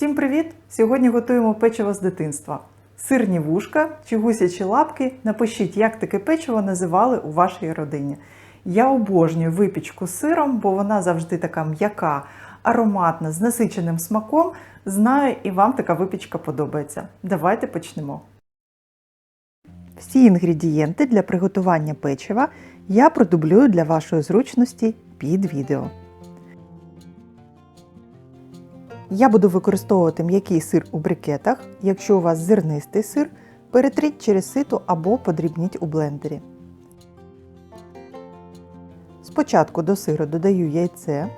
Всім привіт! Сьогодні готуємо печиво з дитинства. Сирні вушка чи гусячі лапки. Напишіть, як таке печиво називали у вашій родині. Я обожнюю випічку з сиром, бо вона завжди така м'яка, ароматна, з насиченим смаком. Знаю, і вам така випічка подобається. Давайте почнемо. Всі інгредієнти для приготування печива я продублюю для вашої зручності під відео. Я буду використовувати м'який сир у брикетах. Якщо у вас зернистий сир, перетріть через сито або подрібніть у блендері. Спочатку до сиру додаю яйце,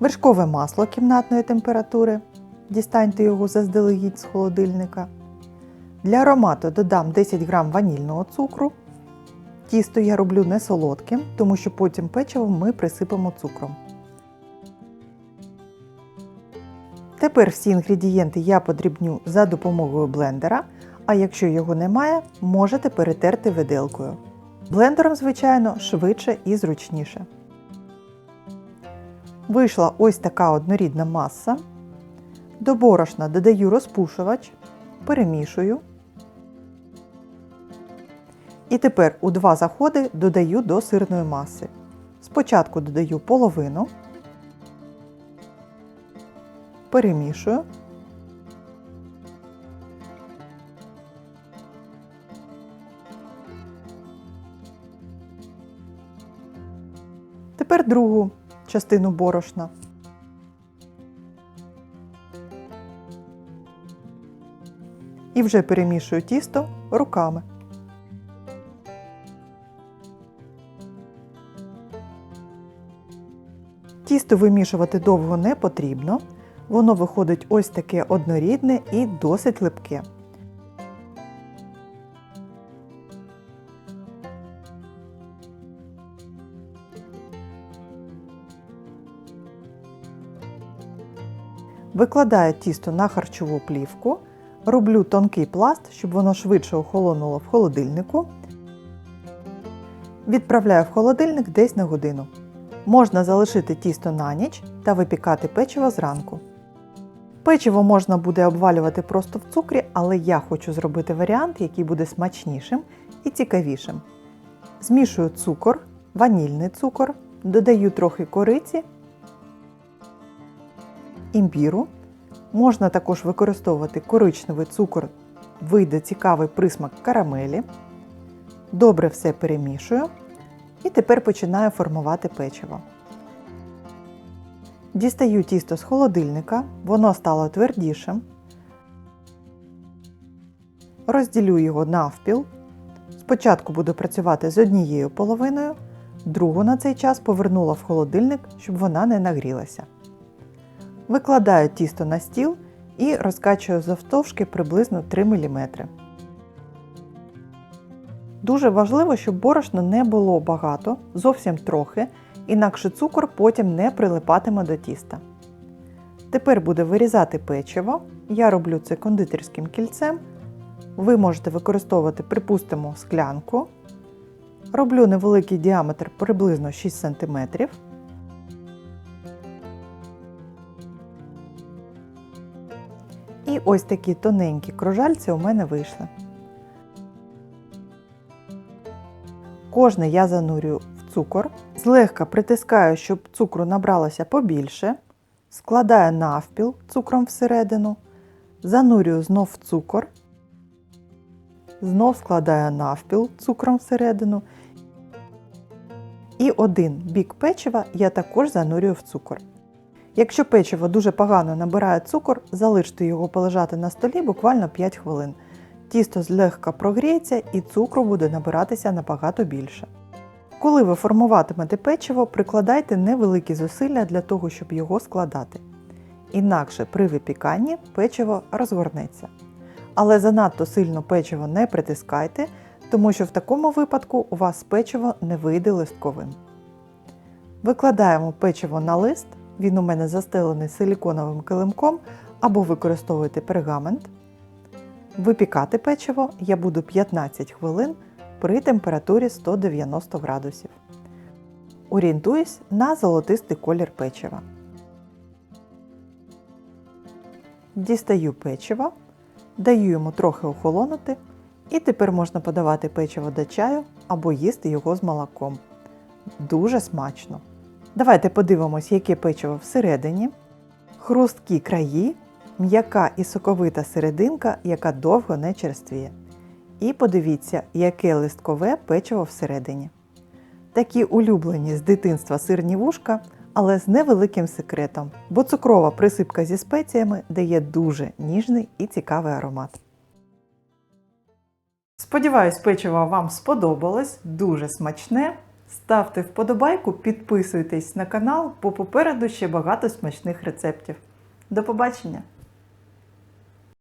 вершкове масло кімнатної температури. Дістаньте його заздалегідь з холодильника. Для аромату додам 10 г ванільного цукру. Тісто я роблю не солодким, тому що потім печиво ми присипемо цукром. Тепер всі інгредієнти я подрібню за допомогою блендера, а якщо його немає, можете перетерти виделкою. Блендером, звичайно, швидше і зручніше. Вийшла ось така однорідна маса. До борошна додаю розпушувач, перемішую. І тепер у два заходи додаю до сирної маси. Спочатку додаю половину перемішую. Тепер другу частину борошна. І вже перемішую тісто руками. Тісто вимішувати довго не потрібно. Воно виходить ось таке однорідне і досить липке. Викладаю тісто на харчову плівку, роблю тонкий пласт, щоб воно швидше охолонуло в холодильнику. Відправляю в холодильник десь на годину. Можна залишити тісто на ніч та випікати печиво зранку. Печиво можна буде обвалювати просто в цукрі, але я хочу зробити варіант, який буде смачнішим і цікавішим. Змішую цукор, ванільний цукор, додаю трохи кориці, імбіру. Можна також використовувати коричневий цукор, вийде цікавий присмак карамелі. Добре все перемішую. І тепер починаю формувати печиво. Дістаю тісто з холодильника, воно стало твердішим. Розділю його навпіл. Спочатку буду працювати з однією половиною, другу на цей час повернула в холодильник, щоб вона не нагрілася. Викладаю тісто на стіл і розкачую завтовшки приблизно 3 мм. Дуже важливо, щоб борошна не було багато, зовсім трохи, інакше цукор потім не прилипатиме до тіста. Тепер буду вирізати печиво. Я роблю це кондитерським кільцем. Ви можете використовувати, припустимо, склянку. Роблю невеликий діаметр приблизно 6 см. І ось такі тоненькі кружальці у мене вийшли. Кожне я занурюю цукор, злегка притискаю, щоб цукру набралося побільше, складаю навпіл цукром всередину, занурюю знов цукор, знов складаю навпіл цукром всередину. І один бік печива я також занурюю в цукор. Якщо печиво дуже погано набирає цукор, залиште його полежати на столі буквально 5 хвилин. Тісто злегка прогріється і цукру буде набиратися набагато більше. Коли ви формуватимете печиво, прикладайте невеликі зусилля для того, щоб його складати. Інакше при випіканні печиво розгорнеться. Але занадто сильно печиво не притискайте, тому що в такому випадку у вас печиво не вийде листковим. Викладаємо печиво на лист, він у мене застелений силіконовим килимком або використовуйте пергамент. Випікати печиво я буду 15 хвилин при температурі 190 градусів. Орієнтуюсь на золотистий колір печива. Дістаю печиво, даю йому трохи охолонути, і тепер можна подавати печиво до чаю або їсти його з молоком. Дуже смачно. Давайте подивимось, яке печиво всередині. Хрусткі краї, м'яка і соковита серединка, яка довго не черствіє. І подивіться, яке листкове печиво всередині. Такі улюблені з дитинства сирні вушка, але з невеликим секретом, бо цукрова присипка зі спеціями дає дуже ніжний і цікавий аромат. Сподіваюсь, печиво вам сподобалось, дуже смачне. Ставте вподобайку, підписуйтесь на канал, бо попереду ще багато смачних рецептів. До побачення!